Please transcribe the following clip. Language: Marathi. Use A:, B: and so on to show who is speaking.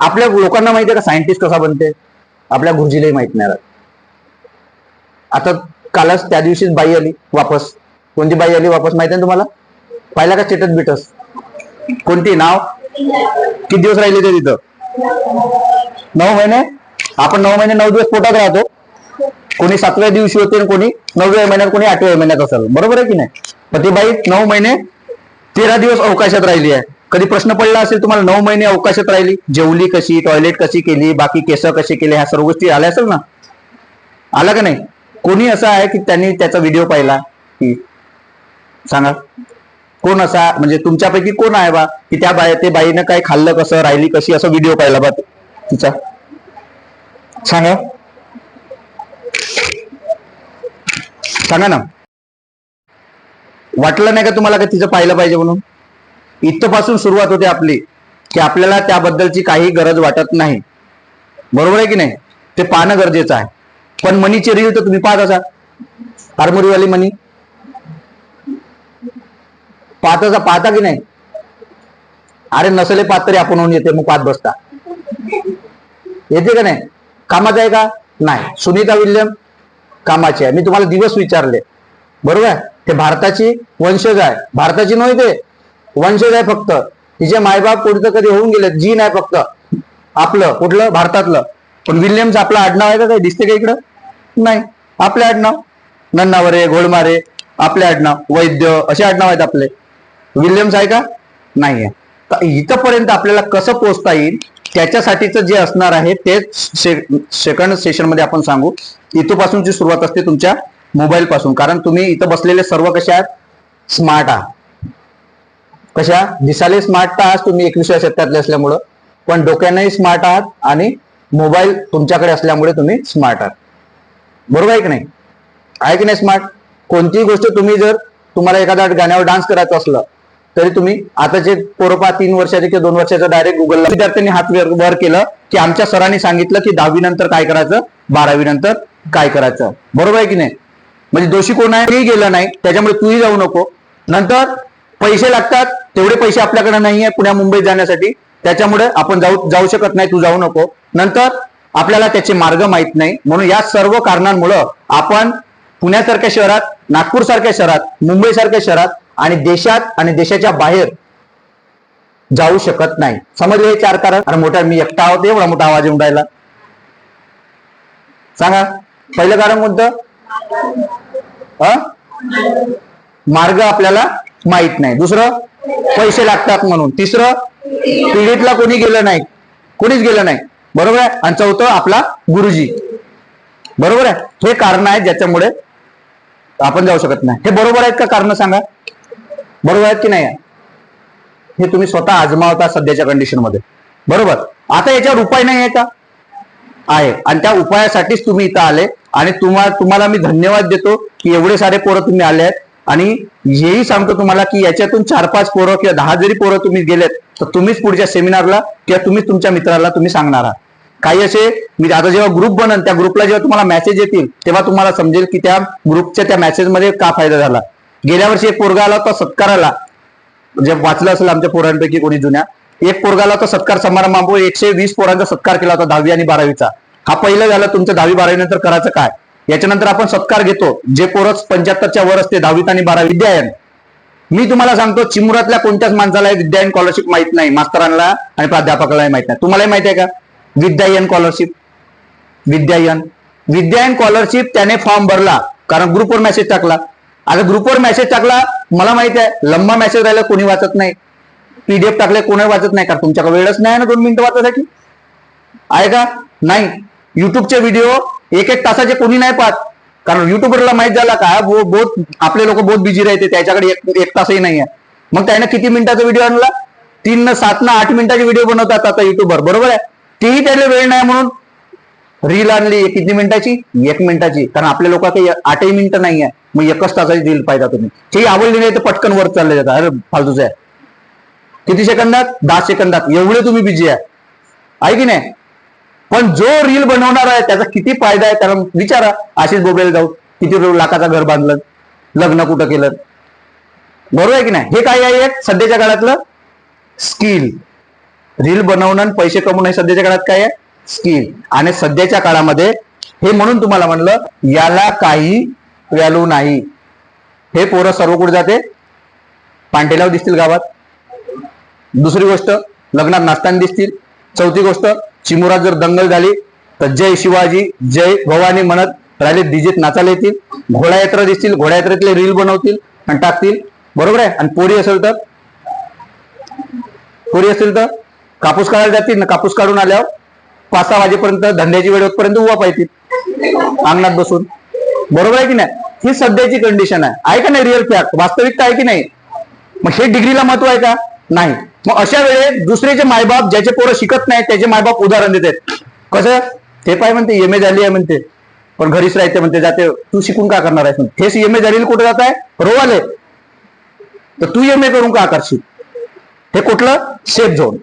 A: आपल्या लोकांना माहिती आहे का? सायंटिस्ट कसा बनते? आपल्या गुरुजीलाही माहीत नाही आता कालच त्या दिवशीच बाई आली वापस. कोणती बाई आली वापस माहिती आहे तुम्हाला? पाहिला का स्टेटस बिटस कोणती? नाव? किती दिवस राहिले ते तिथं? नऊ महिने? आपण नऊ महिने नऊ दिवस पोटात राहतो. कोणी सातव्या दिवशी होते आणि कोणी नवव्या महिन्यात कोणी आठव्या महिन्यात असेल. बरोबर आहे की नाही? पण ती बाई नऊ महिने तेरा दिवस अवकाशात राहिली आहे. कधी प्रश्न पडला असेल तुम्हाला नऊ महिने अवकाशात राहिली. जेवली कशी टॉयलेट कशी केली बाकी केस कसे केले ह्या सर्व गोष्टी आल्या असेल ना? आला का नाही? कोणी असं आहे की त्यांनी त्याचा व्हिडिओ पाहिला की सांगा. कोण असा म्हणजे तुमच्यापैकी कोण आहे बा की त्या बाई ते बाईनं काय खाल्लं कसं राहिली कशी असा व्हिडिओ पाहिला बा तिचा? सांगा. सांगा ना. वाटलं नाही का तुम्हाला का तिचं पाहिलं पाहिजे म्हणून? इथपासून सुरुवात होते आपली की आपल्याला त्याबद्दलची काही गरज वाटत नाही. बरोबर आहे की नाही? ते पाहणं गरजेचं आहे. पण मनीची रील तर तुम्ही पाहत असा आरमोरीवाली मनी. पाहत असा पाहता की नाही? अरे नसले पाहत तरी आपण होऊन येते मग पाहत बसता. येते का नाही? कामाचं आहे का? नाही. सुनीता विल्यम कामाची आहे. मी तुम्हाला दिवस विचारले. बरोबर आहे? ते भारताची वंशज आहे. भारताची नव्हे ते वंशज आहे फक्त. तिचे मायबाप कुठं कधी होऊन गेले जी नाही फक्त. आपलं कुठलं? भारतातलं. पण विल्यम्स आपलं आडनाव आहे का काही? दिसते का इकडं? नाही. आपले आडनाव? नन्नावरे घोडमारे आपले आडनाव. वैद्य असे आडनाव आहेत आपले. विल्यम्स आहे का? नाही आहे तर इथंपर्यंत आपल्याला कसं पोहोचता येईल? त्याच्यासाठीचं जे असणार आहे ते सेकंड सेशनमध्ये आपण सांगू. इथपासूनची सुरुवात असते तुमच्या मोबाईल पासून. कारण तुम्ही इथं बसलेले सर्व कसे आहात? स्मार्ट आहात. कशा? दिसाले स्मार्ट तर आहात तुम्ही एकविसव्या शतकातले असल्यामुळं. पण डोक्यानेही स्मार्ट आहात आणि मोबाईल तुमच्याकडे असल्यामुळे तुम्ही स्मार्ट आहात. बरोबर आहे की नाही? आहे की नाही स्मार्ट कोणतीही गोष्ट तुम्ही जर तुम्हाला एखाद्या गाण्यावर डान्स करायचं असलं तरी तुम्ही आता जे पोरपा तीन वर्षाचे किंवा दोन वर्षाचं डायरेक्ट गुगलला विद्यार्थ्यांनी हात वर केलं की आमच्या सरांनी सांगितलं की दहावी नंतर काय करायचं बारावी नंतर काय करायचं. बरोबर आहे की नाही? म्हणजे दोषी कोण आहे गेलं नाही त्याच्यामुळे तूही जाऊ नको. नंतर पैसे लागतात तेवढे पैसे आपल्याकडे नाही आहे पुण्या मुंबईत जाण्यासाठी. त्याच्यामुळे आपण जाऊ जाऊ शकत नाही तू जाऊ नको. नंतर आपल्याला त्याचे मार्ग माहीत नाही. म्हणून या सर्व कारणांमुळं आपण पुण्यासारख्या शहरात नागपूर सारख्या शहरात मुंबई सारख्या शहरात आणि देशात आणि देशाच्या बाहेर जाऊ शकत नाही. समजले हे चार कारण? आणि मोठ्या मी एकटा आहोत एवढा मोठा आवाज येऊन राहिला. सांगा. पहिलं कारण कोणतं? मार्ग आपल्याला माहीत नाही. दुसरं पैसे लागतात म्हणून. तिसरं पीडितला कोणी गेलं नाही. कोणीच गेलं नाही. बरोबर आहे? आणि चौथं आपला गुरुजी. बरोबर आहे? हे कारण आहेत ज्याच्यामुळे आपण जाऊ शकत नाही. हे बरोबर आहेत का कारण सांगा? बरोबर आहेत की नाही? हे तुम्ही स्वतः आजमावता सध्याच्या कंडिशनमध्ये बरोबर? आता याच्यावर उपाय नाही आहे का? आहे. आणि त्या उपायासाठीच तुम्ही इथं आले आणि तुम्हाला तुम्हाला मी धन्यवाद देतो की एवढे सारे पोरं तुम्ही आले आहेत. आणि हेही सांगतो तुम्हाला की याच्यातून चार पाच पोरं किंवा दहा जरी पोरं तुम्ही गेलेत तर तुम्हीच पुढच्या सेमिनारला किंवा तुम्हीच तुमच्या मित्राला तुम्ही सांगणार आहात. काही असे मी आता जेव्हा ग्रुप बनन त्या ग्रुपला जेव्हा तुम्हाला मेसेज येतील तेव्हा तुम्हाला समजेल की त्या ग्रुपच्या त्या मेसेजमध्ये का फायदा झाला. गेल्या वर्षी एक पोरगा आला होता सत्काराला जे वाचलं असेल आमच्या पोरांपैकी कोणी जुन्या एक पोरगाला तर सत्कार समारंभामुळे एकशे वीस पोरांचा सत्कार केला होता दहावी आणि बारावीचा. हा पहिलं झाला तुमचं दहावी बारावी नंतर करायचं काय? याच्यानंतर आपण सत्कार घेतो. जे पोरं पंच्याहत्तरच्या वर असते दहावीत आणि बारावी विद्यायन. मी तुम्हाला सांगतो चिमुरातल्या कोणत्याच माणसाला विद्यायन स्कॉलरशिप माहीत नाही. मास्तरांना आणि प्राध्यापकाला माहीत नाही. तुम्हालाही माहिती आहे का? विद्यायन स्कॉलरशिप विद्यायन. विद्यायन स्कॉलरशिप त्याने फॉर्म भरला. कारण ग्रुपवर मेसेज टाकला. आता ग्रुपवर मेसेज टाकला मला माहिती आहे लंबा मेसेज राहिला कोणी वाचत नाही. पीडीएफ टाकले कोणी वाचत नाही. कारण तुमच्याकडे वेळच नाही ना दोन मिनिटं वाचायसाठी. आहे का? नाही. युट्यूबचे व्हिडिओ एक एक तासाचे कोणी नाही पाहत. कारण युट्यूबरला माहीत झाला का वो बहुत आपले लोक बहुत बिझी राहते त्याच्याकडे एक एक तासही नाही आहे मग त्याने किती मिनिटाचा व्हिडिओ आणला? तीन न सात ना आठ मिनिटाचे व्हिडिओ बनवतात आता युट्यूबर बरोबर आहे? तेही त्याला वेळ नाही म्हणून रील आणली किती मिनिटाची? एक मिनिटाची. कारण आपल्या लोक काही आठही मिनिटं नाही आहे मग एकच तासाची रील पाहिजे तुम्ही ते आवडली नाही तर पटकन वर चालले जातात. अरे फालतूच आहे. किती सेकंदात? दहा सेकंदात. एवढे तुम्ही बिझी आहे. आहे की नाही? पण जो रील बनवणार आहे त्याचा किती फायदा आहे त्याला विचारा. आशिष बोबडेला जाऊ किती लाखाचं घर बांधलं लग्न कुठं केलं. बरोबर आहे की नाही? हे काय आहे सध्याच्या काळातलं स्किल रील बनवणं आणि पैसे कमवणं हे सध्याच्या काळात काय आहे? स्किल आणि सध्याच्या काळामध्ये हे म्हणून तुम्हाला म्हणलं याला काही व्हॅल्यू नाही. हे पोरं सर्व कुठे जाते? पांटेलाव दिसतील गावात. दुसरी गोष्ट लग्नात नाचताना दिसतील. चौथी गोष्ट चिमुरात जर दंगल झाली तर जय शिवाजी जय भवानी म्हणत राहिले डीजेत नाचायला येतील. घोडायात्रा दिसतील घोडायात्रेतले रील बनवतील आणि टाकतील. बरोबर आहे? आणि पोरी असेल तर? पोरी असेल तर? कापूस काढायला जातील. ना कापूस काढून आल्यावर पाच सहा वाजेपर्यंत धंद्याची वेळ होतपर्यंत उभा पाहतील. अंगणात बसून. बरोबर आहे की नाही? ही सध्याची कंडिशन आहे. आहे का नाही रिअल फॅक्ट वास्तविकता आहे की नाही? मग हे डिग्रीला महत्त्व आहे का? नाही. मग अशा वेळेस दुसरेचे मायबाप ज्याचे पोरं शिकत नाही त्याचे मायबाप उदाहरण देतात. कसं? ते पाय म्हणते एम ए झाली आहे म्हणते. पण घरीच राहते म्हणते जाते तू शिकून का करणार आहेस? हेच एम ए झालेली कुठे जात आहे? रोवाले तर तू एम ए करून का करशील? हे कुठलं? Safe zone.